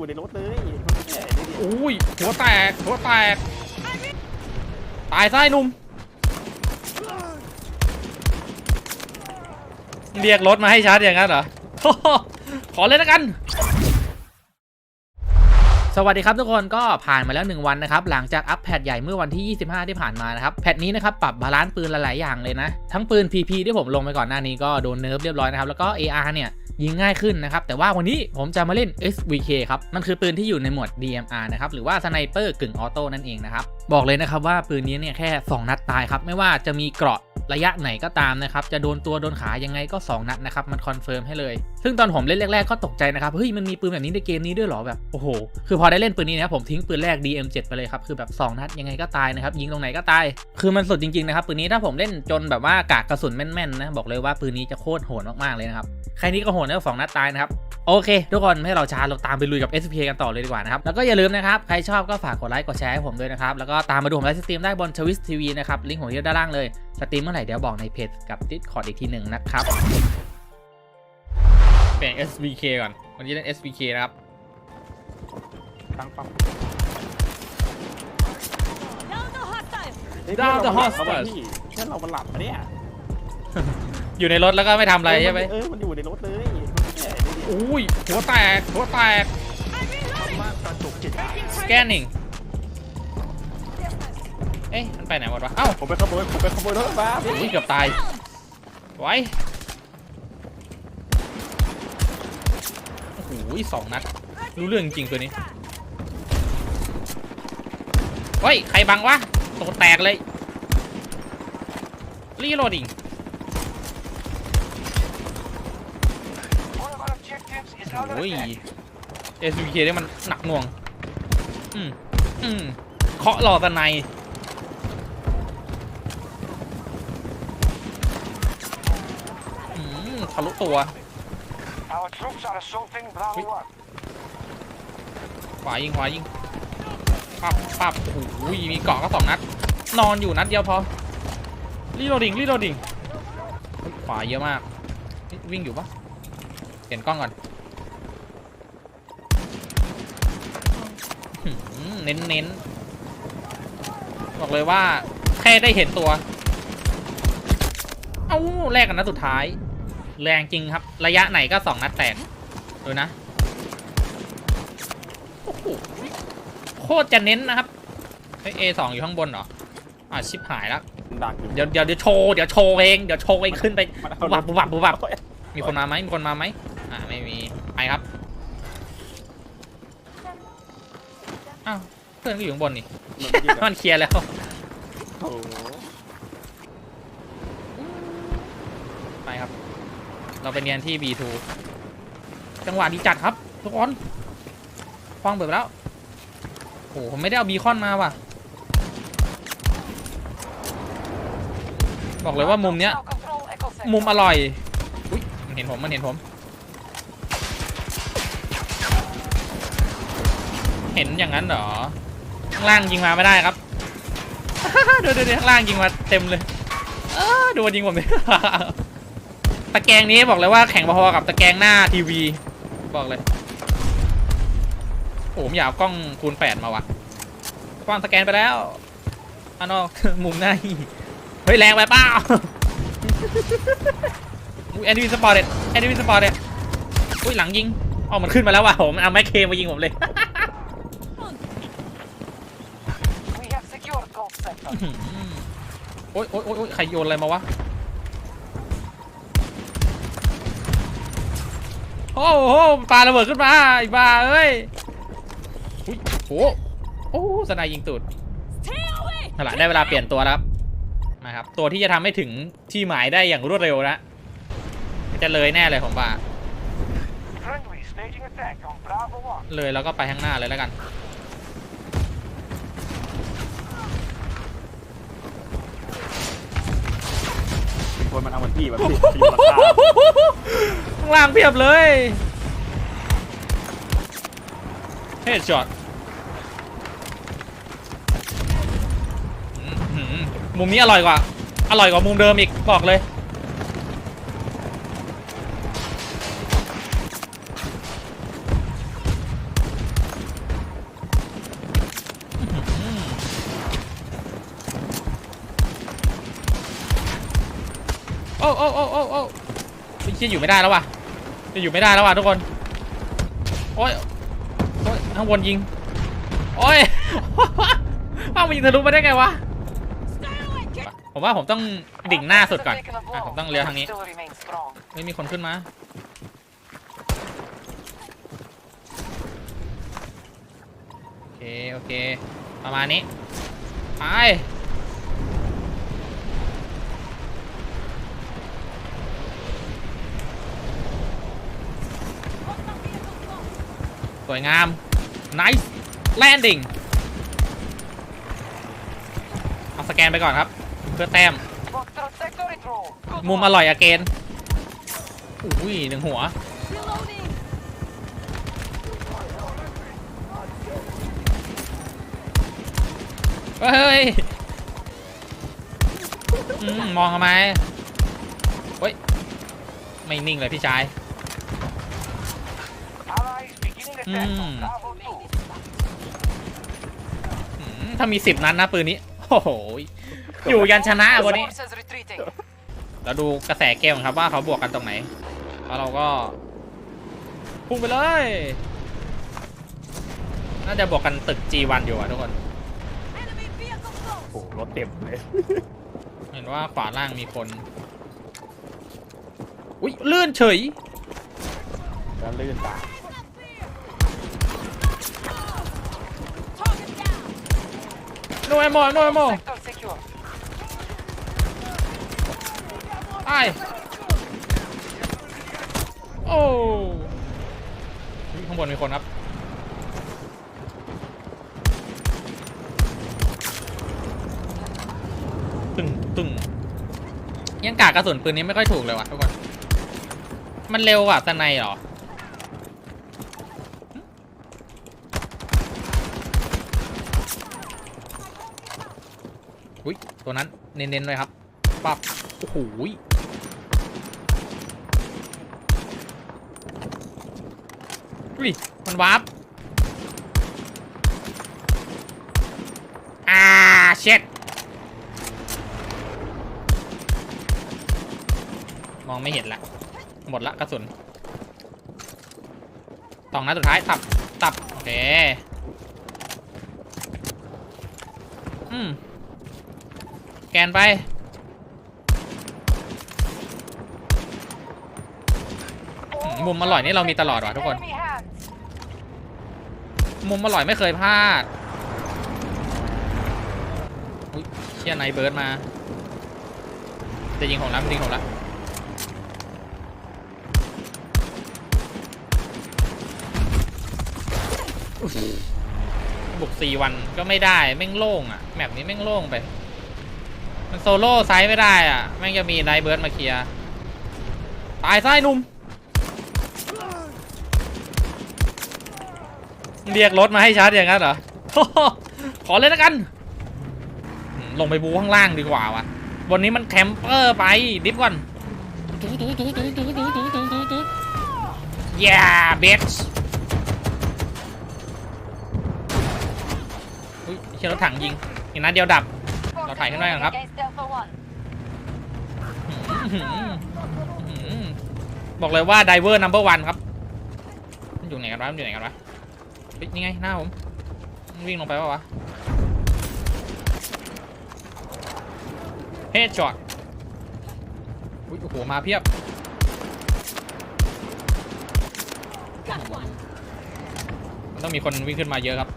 อยู่ในรถเลยอุ้ยหัวแตกหัวแตก ตายไส้หนุ่ม เรียกรถมาให้ชาร์จอย่างนั้นเหรอ ขอเลยแล้วกัน สวัสดีครับทุกคนก็ผ่านมาแล้ว 1 วันนะครับ หลังจากอัปแพทใหญ่เมื่อวันที่ 25 ที่ผ่านมานะครับ แพทนี้นะครับ ปรับบาลานซ์ปืนหลาย ๆ อย่างเลยนะ ทั้งปืน PP ที่ผมลงไปก่อนหน้านี้ก็โดนเนิร์ฟเรียบร้อยนะครับ แล้วก็ AR เนี่ยยิงง่ายขึ้นนะครับ แต่ว่าวันนี้ผมจะมาเล่น SVK ครับ มันคือปืนที่อยู่ในหมวด DMR นะครับ หรือว่าสไนเปอร์กึ่งออโต้นั่นเองนะครับ บอกเลยนะครับว่าปืนนี้เนี่ยแค่ 2 นัดตายครับ ไม่ว่าจะมีเกราะ ระยะไหนก็ตามนะครับ จะโดนตัวโดนขายังไงก็ 2 นัดนะครับ มันคอนเฟิร์มให้เลย ซึ่งตอนผมเล่นแรกๆก็ตกใจนะครับ เฮ้ย มันมีปืนแบบนี้ในเกมนี้ด้วยหรอแบบ โอ้โห คือพอได้เล่นปืนนี้นะผมทิ้งปืนแรก DM7 ไปเลยครับ คือแบบ 2 นัดยังไงก็ตายนะครับ ยิงตรงไหนก็ตาย คือมันสุดจริงๆนะครับ ปืนนี้ถ้าผมเล่นจนแบบว่ากากกระสุนแม่นๆนะ บอกเลยว่าปืนนี้จะโคตรโหดมากๆเลยนะครับ ใครนี้ก็โหดนะสองนัดตายนะครับ โอเค ทุกคนไม่ให้เราช้าเราตามไปลุยกับ SPK กันต่อเลยดีกว่านะครับแล้วก็อย่าลืมนะครับใครชอบก็ฝากกดไลค์กดแชร์ให้ผมด้วยนะครับแล้วก็ตามมาดูผมไลฟ์สตรีมได้บนชวิสทีวีนะครับลิงก์ผมอยู่ด้านล่างเลยสตรีมเมื่อไหร่เดี๋ยวบอกในเพจกับ Discord อีกทีหนึ่งนะครับเปลี่ยน SPK ก่อนวันนี้เล่น SPK นะครับตั้งปั๊บ Down the เฮ้ย hostile เพื่อนเราหลับแล้วพี่เพื่อนเรามันหลับปะเนี่ยอยู่ในรถแล้วก็ไม่ทำอะไรใช่ไหมเออมันอยู่ในรถเลยเนี่ยดูดิ อุ้ยหัวแตกหัวแตกมากกระจุกจิต scanning เอ๊ะมันไปไหนหมดวะเอ้าผมไปขโมยผมไปขโมยรถมาพี่อุ้ยเกือบตายไว้โอ้โหสองนัดรู้เรื่องจริงตัวนี้เฮ้ยใครบังวะตัวแตกเลยรีโหลดอิง โอ้ย SVK นี่มันหนักหน่วง อืมอืมเคาะหล่อตะไนอืมทะลุตัว Our troops are assaulting Bravo 1. ขวายิงขวายิงปับปับโอ้โหมีเกาะก็สองนัด นอนอยู่นัดเดียวพอรีโหลดดิ้งรีโหลดดิ้งขวาเยอะมากนี่วิ่งอยู่ปะเปลี่ยนกล้องก่อน เน้นเน้นบอกเลยว่าแค่ได้เห็นตัว เอ้าแรกกันนัดสุดท้าย แรงจริงครับ ระยะไหนก็สองนัดแตกดูนะโอ้โหโคตรจะเน้นนะครับเฮ้ย A2 อยู่ข้างบนเหรออ่าชิบหายแล้วดักอยู่เดี๋ยวเดี๋ยวเดี๋ยวโชว์เดี๋ยวโชว์เองเดี๋ยวโชว์เองขึ้นไปมันบุเอาบบับบุบบับบุบบับมีคนมาไหมมีคนมาไหมอ่าไม่มีไปครับ อ้าวเพื่อนก็อยู่ข้างบนนี่ มันไม่ยืนมันเคลียร์แล้ว โอ้โหไปครับ เราไปเรียนที่ B2 จังหวะดีจัดครับ ทุกคนฟังเบิดไปแล้ว โอ้ผมไม่ได้เอาบีคอนมาว่ะ บอกเลยว่ามุมเนี้ย Now control Echo Sector. มุมอร่อย อุ้ยมันเห็นผม มันเห็นผม เห็นอย่างนั้นเหรอข้างล่างยิงมาไม่ได้ครับดูดูดูข้างล่างยิงมาเต็มเลยเออดูมันยิงผมดิตะแกรงนี้บอกเลยว่าแข็งพอๆกับตะแกรงหน้าทีวี บอกเลยโอ้ผมอยากเอากล้องคูณแปดมาว่ะกล้องสแกนไปแล้วอันนอกมุมหน้าอีเฮ้ยแรงไปเปล่าแอนดี้สปอร์ตเด็ดแอนดี้สปอร์ตเด็ดอุ้ยหลังยิงอ๋อมันขึ้นมาแล้วว่ะผมเอาแม็กเคมายิงผมเลย โอ๊ยโอ๊ยโอ๊ยใครโยนอะไรมาวะ โอ้โหปลาระเบิดขึ้นมาไอ้บ้าเอ้ยอุ้ยโหโอ้สนายยิงตูดนั่นแหละได้เวลาเปลี่ยนตัวแล้วครับนะครับ ตัวที่จะทำให้ถึงที่หมายได้อย่างรวดเร็วนะจะเลยแน่เลยผมว่าเลยแล้วก็ไปข้างหน้าเลยแล้วกัน คนมันเอามันพี่แบบพี่ไปอยู่ราคาข้างล่างเพียบเลยเฮดช็อตมุมนี้อร่อยกว่า อร่อยกว่ามุมเดิมอีกบอกเลย โอ้โอ้โอ้โอ้ไอ้เชี่ยอยู่ไม่ได้แล้วว่ะจะอยู่ไม่ได้แล้วว่ะทุกคน โอ้ยโอ้ยข้างบนยิง โอ้ยเอ้ามันยิงทะลุมาได้ไงวะ ผมว่าผมต้องดิ่งหน้าสุดก่อนอผมต้องเลี้ยวทางนี้ ไม่มีคนขึ้นมาโอเค โอเค ประมาณนี้ ไป สวยงาม nice landing เอาสแกนไปก่อนครับ เพื่อแต้ม มุมอร่อยอะเกนอุ้ยหนึ่งหัว เฮ้ยอืมมองทำไมเฮ้ย ไม่นิ่งเลยพี่ชาย อืมถ้ามีสิบนัดนะปืนนี้ โอ้โห อยู่ยันชนะอะวันนี้ Forces retreating. เราดูกระแสเกมครับว่าเขาบวกกันตรงไหน แล้วเราก็ พุ่งไปเลย น่าจะบวกกันตึก G1 อยู่อะทุกคน โอ้โหรถเต็มเลย เห็นว่าขวาล่างมีคน อุ้ยเลื่อนเฉย แล้วลื่นตาโนเอโม โนเอโม Sector secure. ตายโอ้อุ๊ยข้างบนมีคนครับ ตึงตึงยังกากกระสุนปืนนี้ไม่ค่อยถูกเลยว่ะทุกคน มันเร็วกว่าสไนเหรอ อุ้ยตัวนั้นเน้นๆเลยครับปั๊บโอ้โหอุ้ยมันวาร์ปอ่าเช็ดมองไม่เห็นละ หมดละกระสุนสองนัดสุดท้ายตับ ตับ โอเค อืม แกนไปมุมอร่อยนี่เรามีตลอดว่ะทุกคน มุมอร่อยไม่เคยพลาดอุ้ยเชี่ยไนเบิร์ดมา จะยิงของแล้วยิงของแล้วบุกสี่วันก็ไม่ได้แม่งโล่งอะ แมปนี้แม่งโล่งไป มันโซโล่ไซส์ไม่ได้อะแม่งจะมีไนเบิร์ดมาเคลียร์ตายไส้นุ่มเรียกรถมาให้ชาร์จอย่างนั้นเหรอขอเลยล้วกัน ลงไปบูข้างล่างดีกว่าวะบนนี้มันแคมเปอร์ไปดิฟก่อนอย่าเบสอุ้ยเชียรถถังยิงอีกนัดเดียวดับ เราถ่ายขึ้นได้ก่อนครับ Against Alpha 1. อื้อหืออื้อหือ บอกเลยว่าไดเวอร์นัมเบอร์วันครับ มันอยู่ไหนกันวะ มันอยู่ไหนกันวะนี่ไง หน้าผม วิ่งลงไปปะวะเฮดช็อตอุ้ยโอ้โห มาเพียบ มันต้องมีคนวิ่งขึ้นมาเยอะครับ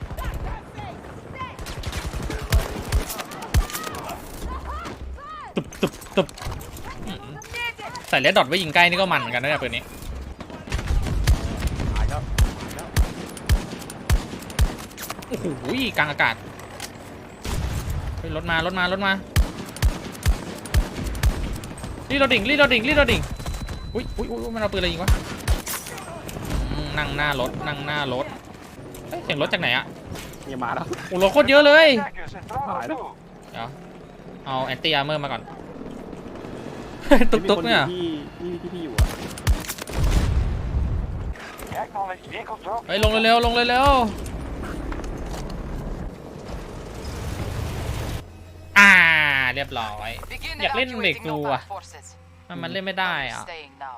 ตุบตุบตุบอื้อหือใส่เลดดอทไว้ยิงใกล้นี่ก็มันเหมือนกันนะเนี่ยปืนนี้ตายแล้วตายแล้วโอ้โหกลางอากาศเฮ้ยรถมารถมารถมารีโหลดดิ่งรีโหลดดิ่งรีโหลดดิ่งอุ้ยอุ้ยอุ้ยมันเอาปืนอะไรยิงวะอืมนั่งหน้ารถนั่งหน้ารถเฮ้ยเสียงรถจากไหนอะนี่มาแล้วโอ้รถโคตรเยอะเลย Attackers in Bravo Alright. 2. เดี๋ยวเอาแอนตี้อาร์เมอร์มาก่อน ตุ๊กตุ๊กเนี่ย ที่ที่ที่พี่อยู่อะ Acknowledged vehicle drop. เฮ้ยลงเร็วๆลงเร็วๆอ่า เรียบร้อย Begin Nhặt lên evacuating về cù Notan à? forces. มันมันเล่นไม่ได้ Are you อะ staying now?